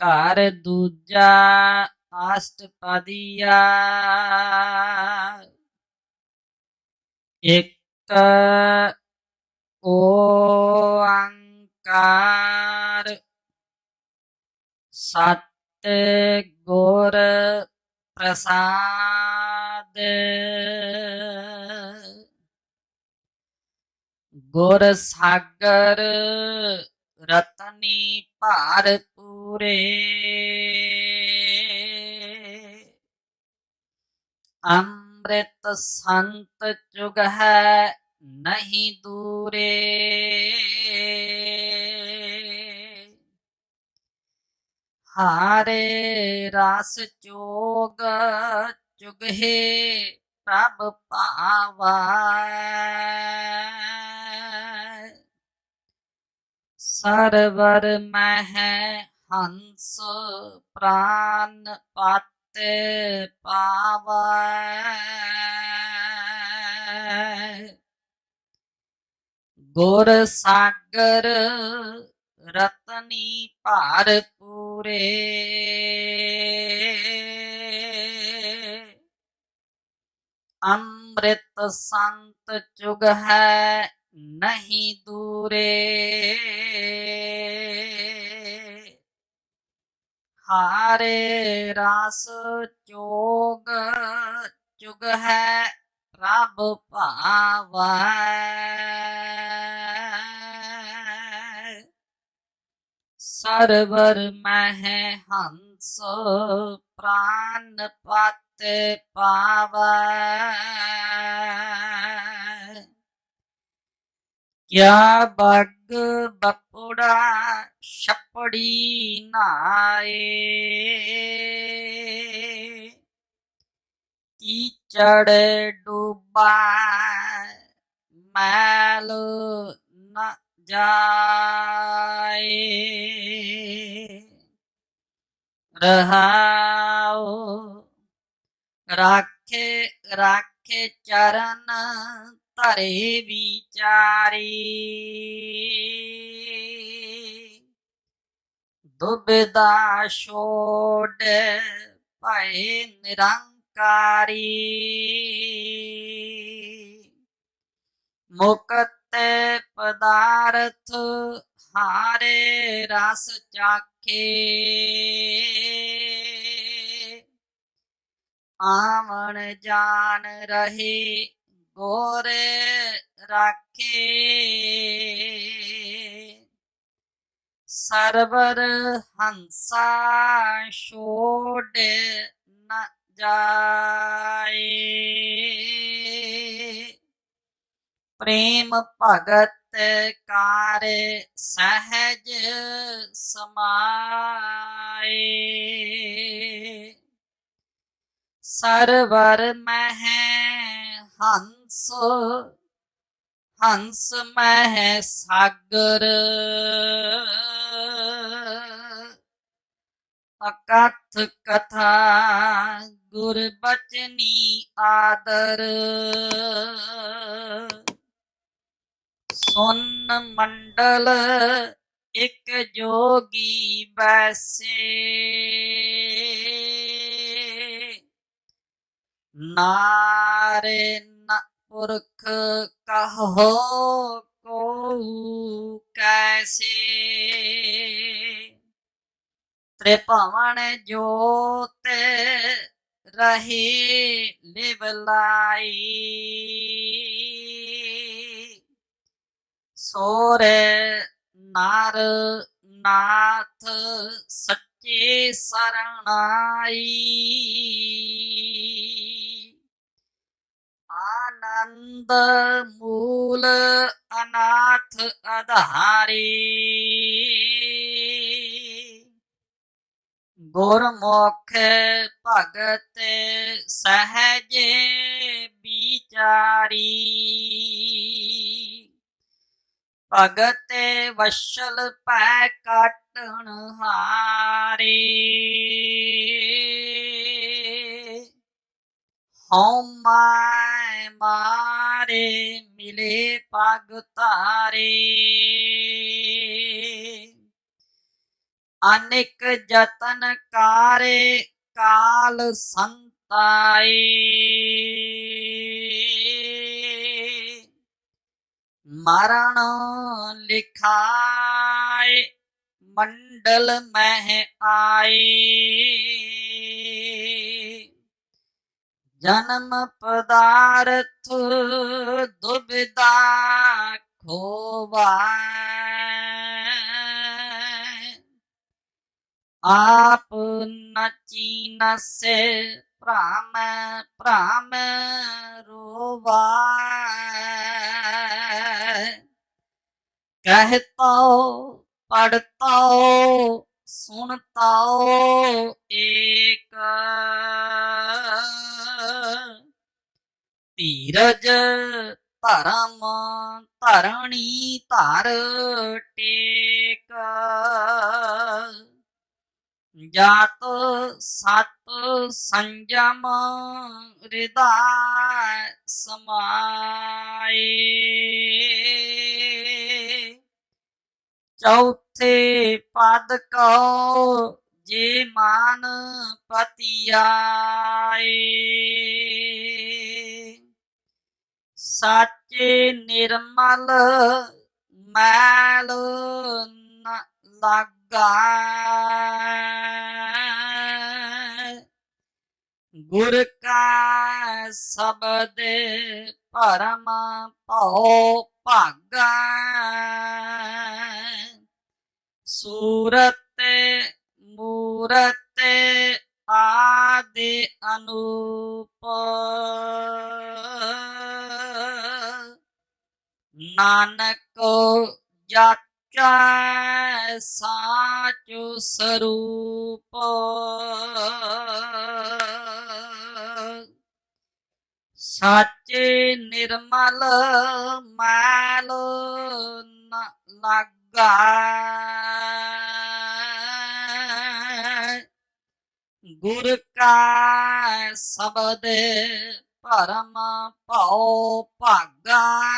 ਘਰ ਦੂਜਾ ਅਸ਼ਟਪਦੀਆ ਇੱਕ ਓੰਕਾਰ ਸਤ ਗੁਰ ਪ੍ਰਸਾਦ। ਗੁਰ ਸਾਗਰ ਰਤਨੀ ਭਾਰ ਪੂਰੇ ਅੰਮ੍ਰਿਤ ਸੰਤ ਜੁਗ ਹੈ ਨਹੀਂ ਦੂਰੇ ਹਾਰੇ ਰਸ ਚੋਗ ਚੁਗਹੇ ਪ੍ਰਭ ਭਾਵਾ ਸਰਵਰ ਮਹਿ ਹੰਸ ਪ੍ਰਾਨ ਪਤ ਪਾਵੈ। ਗੁਰ ਸਾਗਰ ਰਤਨੀ ਭਾਰ ਪੂਰੇ। ਅੰਮ੍ਰਿਤ ਸੰਤ ਚੁਗ ਹੈ ਨਹੀਂ ਦੂਰੇ। ਹਾਰੇ ਰਸ ਚੋਗ, ਚੁਗ ਹੈ ਪ੍ਰਭ ਭਾਵੈ। ਸਰਵਰ ਮਹਿ ਹੰਸ ਪ੍ਰਾਨ ਪਤ ਪਾਵੈ। ਕਿਆ ਬਗ ਬਪੁੜਾ ਛਪੜੀ ਨਾਏ। ਕੀਚੜ ਡੂਬਾ ਮੈਲ ਨਾ ਜਾਏ। ਰਹਾਉ ਰਾਖੇ ਰਾਖੇ ਚਰਨ ਧਰੇ ਵਿਚਾਰੀ। ਦੁਬਿਦਾ ਛੋੜ ਭਏ ਨਿਰੰਕਾਰੀ। ਮੁਕਤ ਪਦਾਰਥ ਹਾਰੇ ਰਸ ਚਾਖੇ। ਆਵਣ ਜਾਣ ਰਹੇ ਗੋਰੇ ਰਾਖੇ। ਸਰਵਰ ਹੰਸਾ ਛੋੜ ਨ ਜਾਏ। ਪ੍ਰੇਮ ਭਗਤ ਕਾਰ ਸਹਿਜ ਸਮਾਏ। ਸਰਵਰ ਮਹਿ ਹੰਸ ਹੰਸ ਮਹਿ ਸਾਗਰ। ਅਕਥ ਕਥਾ ਗੁਰ ਬਚਨੀ ਆਦਰ। ਸੁਨ ਮੰਡਲ ਇਕ ਜੋਗੀ ਬੈਸੇ ਨਾਰੇ ਨ ਪੁਰਖ ਕਹੋ ਕੋ ਕੈਸੇ। ਤ੍ਰਿਭਵਨ ਜੋਤ ਰਹੀ ਲਿਵ ਲਾਈ। ਸੋਰੇ ਨਾਰ ਨਾਥ ਸੱਚੇ ਸਰਣਾਈ। ਆਨੰਦ ਮੂਲ ਅਨਾਥ ਆਧਾਰੀ ਗੁਰਮੁਖ ਭਗਤ ਸਹਜੇ ਵਿਚਾਰੀ। ਭਗਤ ਵਸ਼ਲ ਪੈ ਕਾਟਣ ਹਾਰੇ। ਹਉ ਮੈਂ ਮਾਰੇ ਮਿਲੇ ਪਗ ਤਾਰੇ ਅਨੇਕ ਜਤਨ ਕਾਰੇ ਕਾਲ ਸੰਤਾਈ। ਮਰਨ ਲਿਖਾਏ ਮੰਡਲ ਮਹਿ ਆਈ। ਜਨਮ ਪਦਾਰਥ ਦੁਬਿਦਾ ਖੋਵਾਏ ਆਪ ਨਚੀ ਨਸੇ ਭ੍ਰਮ ਭ੍ਰਮ ਰੋਵਾਏ ਕਹਤਾ ਪੜਤਾ ਸੁਣਤਾ ਏਕ। ਧੀਰਜ ਧਰਮ ਧਰਣੀ ਧਰ ਟੇਕ। ਜਾਤ ਸਤ ਸੰਜਮ ਹਿਰਦਾ ਸਮਾਏ। ਚੌਥੇ ਪਦ ਕਉ ਜੇ ਮਾਨ ਪਤਿਆਏ। ਸਾਚੇ ਨਿਰਮਲ ਮੈਲ ਨ ਲਾਗਾ ਗੁਰ ਕਾ ਸ਼ਬਦ ਪਰਮ ਭਉ ਭਾਗਾ। ਸੂਰਤ ਮੂਰਤ ਆਦਿ ਅਨੂਪ। ਨਾਨਕ ਜਾਚੈ ਸਾਚੁ ਸਰੂਪ। ਸਾਚੇ ਨਿਰਮਲ ਮੈਲ ਨ ਲਾਗਾ ਗੁਰ ਕਾ ਸ਼ਬਦ ਪਰਮ ਭਉ ਭਾਗਾ।